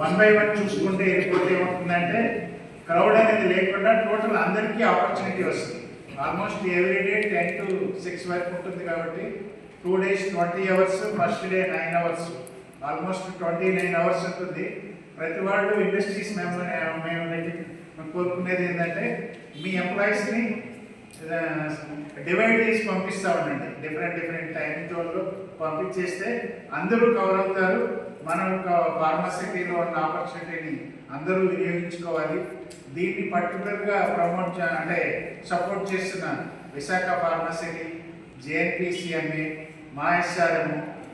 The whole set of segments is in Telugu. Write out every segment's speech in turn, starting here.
వన్ బై వన్ చూసుకుంటే వెళ్ళిపోతే ఏమవుతుందంటే క్రౌడ్ అనేది లేకుండా టోటల్ అందరికీ ఆపర్చునిటీ వస్తుంది. Almost every day ten to six వరకు ఉంటుంది కాబట్టి two days twenty hours first day nine hours almost twenty nine hours ఉంటుంది. ప్రతి వాళ్ళు ఇండస్ట్రీస్ మేము మేము మేము కోరుకునేది ఏంటంటే మీ ఎంప్లాయీస్ని డివైడ్ చేసి పంపిస్తా ఉండండి. డిఫరెంట్ డిఫరెంట్ టైమింగ్ జోన్లో పంపించేస్తే అందరూ కవర్ అవుతారు. మనం ఫార్మసిటీలో ఉన్న ఆపర్చునిటీని అందరూ వినియోగించుకోవాలి. దీన్ని పర్టికులర్గా ప్రమోట్ చే- అంటే సపోర్ట్ చేస్తున్న విశాఖ ఫార్మసిటీ జేఎన్పిసిఎంఏ మాఎస్ఆర్ఎం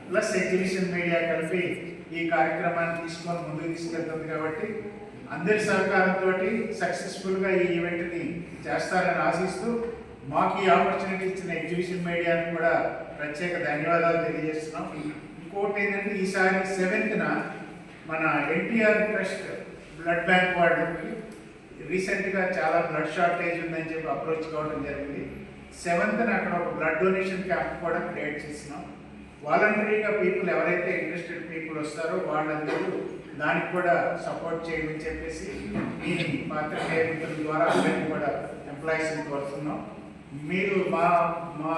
ప్లస్ ఎగ్జిబిషన్ మీడియా కలిపి ఈ కార్యక్రమాన్ని తీసుకొని ముందుకు తీసుకెళ్తుంది కాబట్టి అందరి సహకారంతో సక్సెస్ఫుల్గా ఈ ఈవెంట్ని చేస్తారని ఆశిస్తూ మాకు ఈ ఆపర్చునిటీ ఇచ్చిన ఎగ్జిబిషన్ మీడియాని కూడా ప్రత్యేక ధన్యవాదాలు తెలియజేస్తున్నాం. ఇంకోటి ఏంటంటే ఈసారి సెవెంత్న మన ఎన్టీఆర్ ట్రస్ట్ బ్లడ్ బ్యాంక్ వాళ్ళకి రీసెంట్గా చాలా బ్లడ్ షార్టేజ్ ఉందని చెప్పి అప్రోచ్ కావడం జరిగింది. సెవెంత్న అక్కడ ఒక బ్లడ్ డొనేషన్ క్యాంప్ కూడా క్రియేట్ చేసినాం. వాలంటరీగా పీపుల్ ఎవరైతే ఇంట్రెస్టెడ్ పీపుల్ వస్తారో వాళ్ళందరూ దానికి కూడా సపోర్ట్ చేయమని చెప్పేసి ఈ పాత్రికేయ మిత్రుల ద్వారా అందరికీ కూడా ఎంప్లాయీస్ని కోరుతున్నాం. మీరు మా మా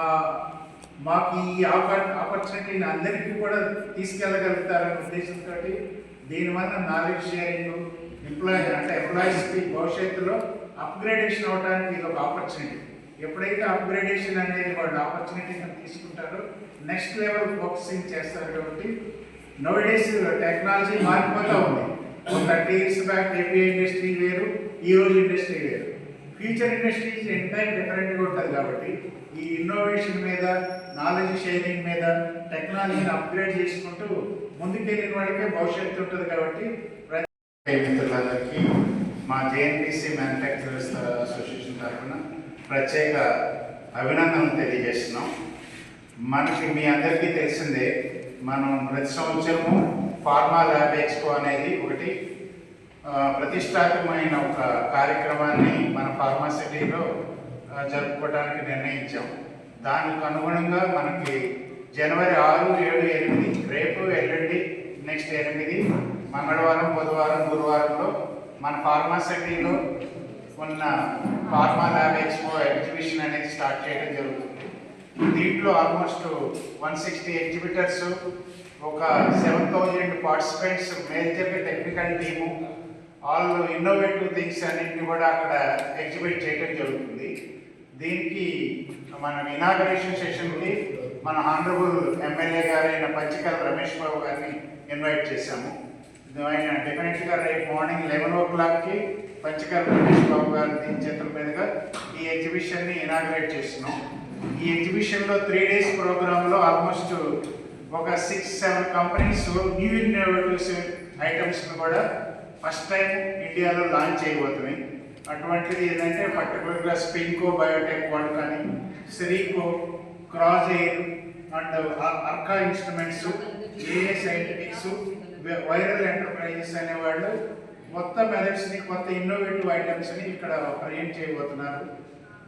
మాకు ఈ ఆపర్చునిటీని అందరికీ కూడా తీసుకెళ్ళగలుగుతారనే ఉద్దేశంతో దీనివల్ల నాలెడ్జ్ షేరింగ్ ఎంప్లాయీ అంటే ఎంప్లాయీస్కి భవిష్యత్తులో అప్గ్రేడేషన్ అవడానికి ఇది ఒక ఆపర్చునిటీ ఎప్పుడైతే అప్గ్రేడేషన్ అనేది వాళ్ళు ఆపర్చునిటీని తీసుకుంటారో నెక్స్ట్ లెవెల్ ఫోకసింగ్ చేస్తారు కాబట్టి నో డేస్ టెక్నాలజీ మారిపోతూ ఉంది. Thirty years back API industry వేరు ఈ రోజు ఇండస్ట్రీ వేరు. ఫ్యూచర్ ఇండస్ట్రీస్ ఎంటైర్ డిఫరెంట్గా ఉంటుంది కాబట్టి ఈ ఇన్నోవేషన్ మీద నాలెడ్జ్ షేరింగ్ మీద టెక్నాలజీని అప్గ్రేడ్ చేసుకుంటూ ముందుకెళ్ళిన వాళ్ళకే భవిష్యత్తు ఉంటుంది కాబట్టి మిత్రులందరికీ మా జేఎన్పిసి మ్యానుఫ్యాక్చరర్స్ అసోసియేషన్ తరఫున ప్రత్యేక అభినందనలు తెలియజేస్తున్నాం. మనకి మీ అందరికీ తెలిసిందే మనం ప్రతి సంవత్సరము ఫార్మా ల్యాబ్ ఎక్స్పో అనేది ఒకటి ప్రతిష్టాత్మకమైన ఒక కార్యక్రమాన్ని మన ఫార్మాసిటీలో జరుపుకోవడానికి నిర్ణయించాం. దానికి అనుగుణంగా మనకి జనవరి ఆరు ఏడు ఎనిమిది రేపు ఎల్లుండి నెక్స్ట్ ఎనిమిది మంగళవారం బుధవారం గురువారంలో మన ఫార్మాసిటీలో ఉన్న ఫార్మా ల్యాబ్ ఎక్స్పో ఎగ్జిబిషన్ అనేది స్టార్ట్ చేయడం జరుగుతుంది. దీంట్లో ఆల్మోస్ట్ వన్ సిక్స్టీ ఎగ్జిబిటర్స్ ఒక seven thousand participants major technical team all innovative things అన్నింటినీ కూడా అక్కడ ఎగ్జిబిట్ చేయడం జరుగుతుంది. దీనికి మన ఇనాగరేషన్ సెషన్కి మన ఆనరబుల్ ఎమ్మెల్యే గారైన పంచకల్ రమేష్ బాబు గారిని ఇన్వైట్ చేశాము. ఆయన డెఫినెట్గా రేపు మార్నింగ్ లెవెన్ ఓ క్లాక్కి పంచికల్ రమేష్ బాబు గారి దీని చేతుల మీదుగా ఈ ఎగ్జిబిషన్ని ఇనాగ్రేట్ చేస్తున్నాం. ఈ ఎగ్జిబిషన్లో త్రీ డేస్ ప్రోగ్రాంలో ఆల్మోస్ట్ ఒక six seven companies new innovatives ఐటమ్స్ని కూడా ఫస్ట్ టైం ఇండియాలో లాంచ్ చేయబోతున్నాయి. అటువంటిది ఏంటంటే పర్టికులర్గా స్పింకో బయోటెక్ వాళ్ళు కానీ సిరీకో cross air and Arka instruments AA scientifics viral Enterprises అనేవాళ్ళు మొత్తం మెథడ్స్ని కొత్త ఇన్నోవేటివ్ ఐటమ్స్ని ఇక్కడ ప్రజెంట్ చేయబోతున్నారు.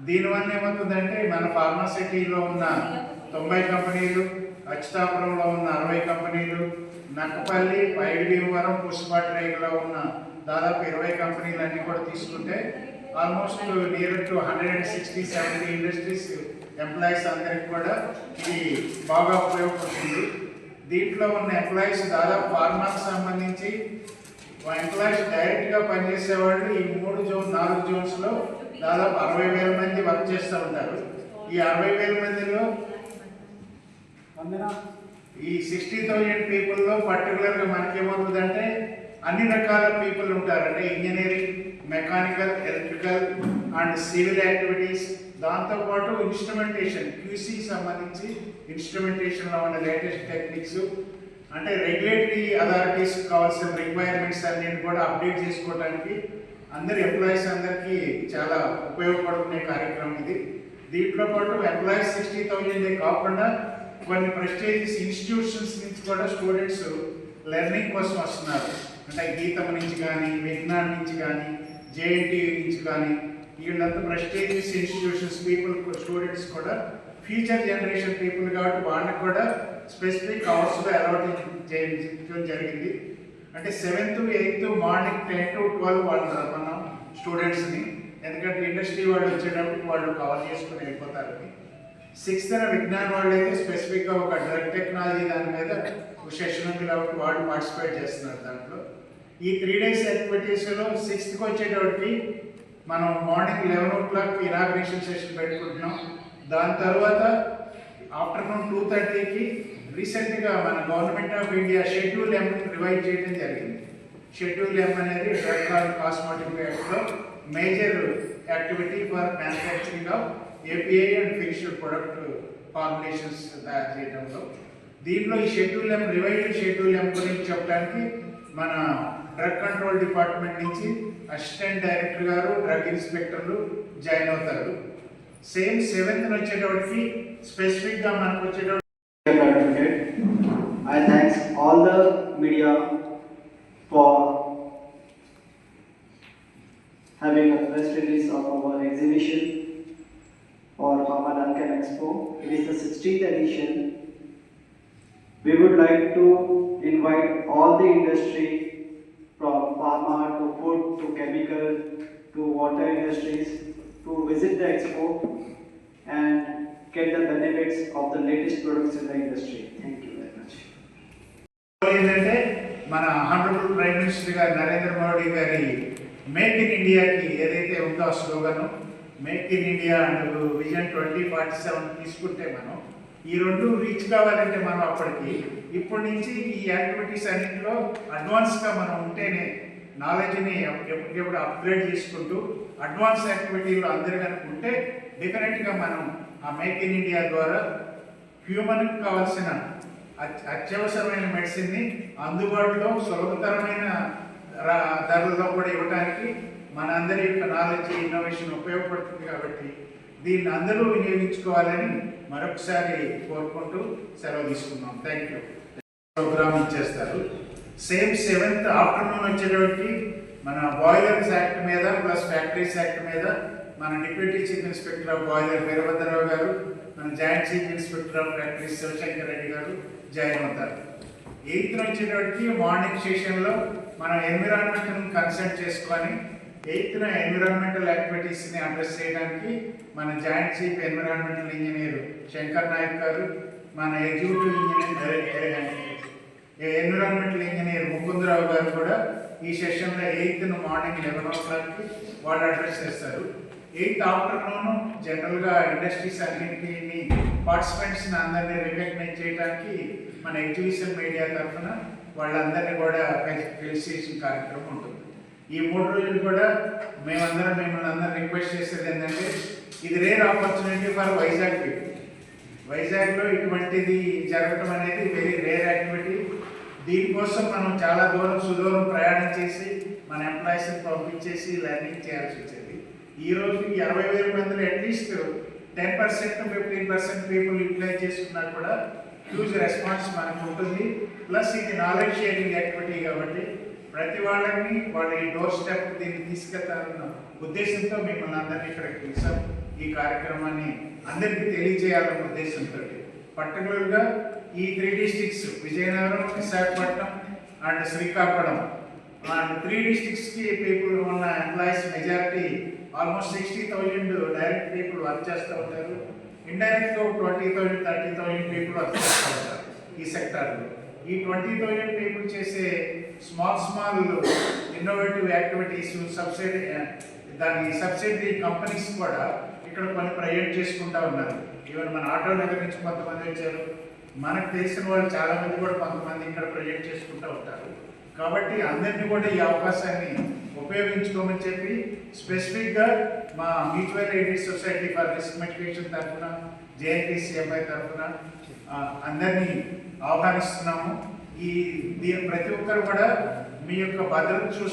దీనివల్ల ఏమవుతుందంటే మన ఫార్మాసిటీలో ఉన్న తొంభై కంపెనీలు అచ్యుతాపురంలో ఉన్న అరవై కంపెనీలు నక్కపల్లి పుష్ప పుష్పట్రేగలో ఉన్న దాదాపు ఇరవై కంపెనీలు అన్నీ కూడా తీసుకుంటే almost near to hundred and sixty seventy industries employees అందరికి కూడా ఇది బాగా ఉపయోగపడుతుంది. దీంట్లో ఉన్న ఎంప్లాయీస్ దాదాపు ఫార్మాకి సంబంధించి ఎంప్లాయీస్ డైరెక్ట్గా పనిచేసే వాళ్ళు ఈ మూడు జోన్ నాలుగు జోన్స్లో దాదాపు అరవై వేల మంది వర్క్ చేస్తూ ఉంటారు. ఈ అరవై వేల మందిలో ఈ సిక్స్టీ థౌజండ్ పీపుల్లో పర్టికులర్గా మనకేమవుతుందంటే అన్ని రకాల పీపుల్ ఉంటారంటే engineering mechanical electrical and civil activities దాంతోపాటు ఇన్స్ట్రుమెంటేషన్ క్యూసీ సంబంధించి ఇన్స్ట్రుమెంటేషన్లో ఉన్న లేటెస్ట్ టెక్నిక్స్ అంటే రెగ్యులేటరీ అథారిటీస్ కావాల్సిన రిక్వైర్మెంట్స్ అన్ని కూడా అప్డేట్ చేసుకోవడానికి అందరి ఎంప్లాయీస్ అందరికీ చాలా ఉపయోగపడుకునే కార్యక్రమం ఇది. దీంట్లో పాటు ఎంప్లాయీస్ సిక్స్టీ థౌజండ్ కాకుండా కొన్ని ప్రెస్టేజియస్ ఇన్స్టిట్యూషన్స్ నుంచి కూడా స్టూడెంట్స్ లెర్నింగ్ కోసం వస్తున్నారు. అంటే గీతం నుంచి కానీ విజ్ఞాన్ నుంచి కానీ జేఎన్టీ నుంచి కానీ వీళ్ళంతా ప్రెస్టీజియస్ ఇన్స్టిట్యూషన్స్ పీపుల్ స్టూడెంట్స్ కూడా ఫ్యూచర్ జనరేషన్ పీపుల్ కాబట్టి వాళ్ళకి కూడా స్పెసిఫిక్ అవర్స్లో అలాట్ చేయడం జరిగింది. అంటే seventh eighth morning ten to twelve వాళ్ళు మనం స్టూడెంట్స్ని ఎందుకంటే ఇండస్ట్రీ వాళ్ళు వచ్చేటప్పుడు వాళ్ళు కవర్ చేసుకుని వెళ్ళిపోతారు. సిక్స్త్ విజ్ఞాన్ వాళ్ళు అయితే స్పెసిఫిక్గా ఒక డ్రగ్ టెక్నాలజీ దాని మీద సెషన్ ఉంది కాబట్టి వాళ్ళు పార్టిసిపేట్ చేస్తున్నారు దాంట్లో. ఈ త్రీ డేస్ యాక్టివిటీస్లో సిక్స్త్కి వచ్చేటప్పటికి మనం morning eleven o'clock inauguration session పెట్టుకుంటున్నాం. దాని తర్వాత ఆఫ్టర్నూన్ టూ థర్టీకి రీసెంట్గా మన government of India schedule M revise చేయడం జరిగింది. షెడ్యూల్ ఎం అనేది డ్రగ్ అండ్ కాస్మెటిక్ యాక్ట్లో major activity for manufacturing of API and finished product formulations తయారు చేయడంలో. దీంట్లో ఈ schedule M revised schedule M గురించి చెప్పడానికి మన డ్రగ్ కంట్రోల్ డిపార్ట్మెంట్ నుంచి అసిస్టెంట్ డైరెక్టర్ గారు డ్రగ్ ఇన్స్పెక్టర్లు జాయిన్ అవుతారు సేమ్ సెవెంత్ వచ్చేటప్పటికి స్పెసిఫిక్గా మనకు వచ్చేటప్పుడు Advocate. I thanks all the media for having a press release of our exhibition for Mama Duncan Expo. It is the 16th edition. We would like to invite all the industry chemical to water industries to visit the expo and get the benefits of the latest products in the industry. Thank you very much. ఏంటంటే మన హానరబుల్ ప్రైమ్ మినిస్టర్ గారు నరేంద్ర మోడీ గారి మేక్ ఇన్ ఇండియాకి ఏదైతే ఉందో ఆ slogan make in India and vision twenty forty seven తీసుకుంటే మనం ఈ రెండు రీచ్ కావాలంటే మనం అప్పటికి ఇప్పటి నుంచి ఈ యాక్టివిటీస్ అన్నింటిలో అడ్వాన్స్గా మనం ఉంటేనే నాలెడ్జ్ని ఎప్పటికెప్పుడు అప్గ్రేడ్ చేసుకుంటూ అడ్వాన్స్ యాక్టివిటీలో అందరూ కనుక ఉంటే డెఫినెట్గా మనం ఆ మేక్ ఇన్ ఇండియా ద్వారా హ్యూమన్కి కావాల్సిన అత్యవసరమైన మెడిసిన్ని అందుబాటులో సులభతరమైన రా- కూడా ఇవ్వడానికి మనందరి యొక్క నాలెడ్జ్ ఇన్నోవేషన్ ఉపయోగపడుతుంది కాబట్టి దీన్ని అందరూ వినియోగించుకోవాలని మరొకసారి కోరుకుంటూ సెలవు తీసుకున్నాం థ్యాంక్ యూ ప్రోగ్రామ్ ఇచ్చేస్తారు. సేమ్ సెవెంత్ ఆఫ్టర్నూన్ వచ్చేటప్పటికి మన బాయిలర్స్ యాక్ట్ మీద ప్లస్ ఫ్యాక్టరీస్ యాక్ట్ మీద మన deputy chief inspector of boiler Veerabhadrarao garu మన joint chief inspector of factories Shivashankar Reddy garu join అవుతారు. ఎయిత్ వచ్చేటప్పటికి మార్నింగ్ సెషన్లో మనం ఎన్విరాన్మెంట్ని కన్సల్ట్ చేసుకొని ఎయిత్న ఎన్విరాన్మెంటల్ యాక్టివిటీస్ని అడ్రస్ చేయడానికి మన joint chief environmental engineer Shankar Nayak garu మన executive engineer environmental engineer Mukundarao garu కూడా ఈ సెషన్లో ఎయిత్ మార్నింగ్ లెవెన్ ఓ క్లాక్కి వాళ్ళు అడ్రస్ చేస్తారు. ఎయిత్ ఆఫ్టర్నూన్ జనరల్గా ఇండస్ట్రీస్ అన్నింటినీ పార్టిసిపెంట్స్ని అందరినీ రికగ్నైజ్ చేయడానికి మన ఎగ్జిబిషన్ మీడియా తరఫున వాళ్ళందరినీ కూడా ఫెలిసిటేషన్ కార్యక్రమం ఉంటుంది. ఈ మూడు రోజులు కూడా మేమందరం మిమ్మల్ని అందరం రిక్వెస్ట్ చేసేది ఏంటంటే ఇది rare opportunity for Vizag people వైజాగ్లో ఇటువంటిది జరగటం అనేది వెరీ రేర్ యాక్టివిటీ దీనికోసం మనం చాలా దూరం సుదూరం ప్రయాణం చేసి మన ఎంప్లాయీస్ని పంపించేసి లెర్నింగ్ చేయాల్సి వచ్చేది. ఈ రోజు ఇరవై అరవై వేల మందిలో at least ten percent fifteen percent people utilize చేసుకున్నా కూడా హ్యూజ్ రెస్పాన్స్ మనకు ఉంటుంది. ప్లస్ ఇది నాలెడ్జ్ షేరింగ్ యాక్టివిటీ కాబట్టి ప్రతి వాళ్ళని వాళ్ళ ఈ డోర్ స్టెప్ దీన్ని తీసుకెళ్తారన్న ఉద్దేశంతో మిమ్మల్ని అందరినీ ఇక్కడికి పిలిచాం. ఈ కార్యక్రమాన్ని అందరికీ తెలియజేయాలన్న ఉద్దేశంతో పర్టికులర్గా ఈ three districts Vizianagaram Visakhapatnam and Srikakulam. And three డిస్టిక్స్కి people ఉన్న employees majority almost sixty thousand direct people work చేస్తూ ఉంటారు. ఇండైరెక్ట్గా twenty thousand thirty thousand people work చేస్తూ ఉంటారు ఈ సెక్టార్లో ఈ ట్వంటీ థౌజండ్ పీపుల్ చేసే small small innovative activities subsidy దాని సబ్సిడీ కంపెనీస్ కూడా ఇక్కడ కొన్ని ప్రొజెక్ట్ చేసుకుంటా ఉన్నారు. ఈవెన్ మన ఆటో నగర్ నుంచి కొంతమంది వచ్చారు. మనకు తెలిసిన వాళ్ళు చాలా మంది కూడా కొంతమంది ఇక్కడ ప్రొజెక్ట్ చేసుకుంటూ ఉంటారు. కాబట్టి అందరినీ కూడా ఈ అవకాశాన్ని ఉపయోగించుకోమని చెప్పి స్పెసిఫిక్గా మా mutual aided society for risk medication తరఫున జేఎన్టీసీఎంఐ తరఫున అందరినీ ఆహ్వానిస్తున్నాము. ఈ దీని ప్రతి ఒక్కరు కూడా మీ యొక్క భద్రత చూసి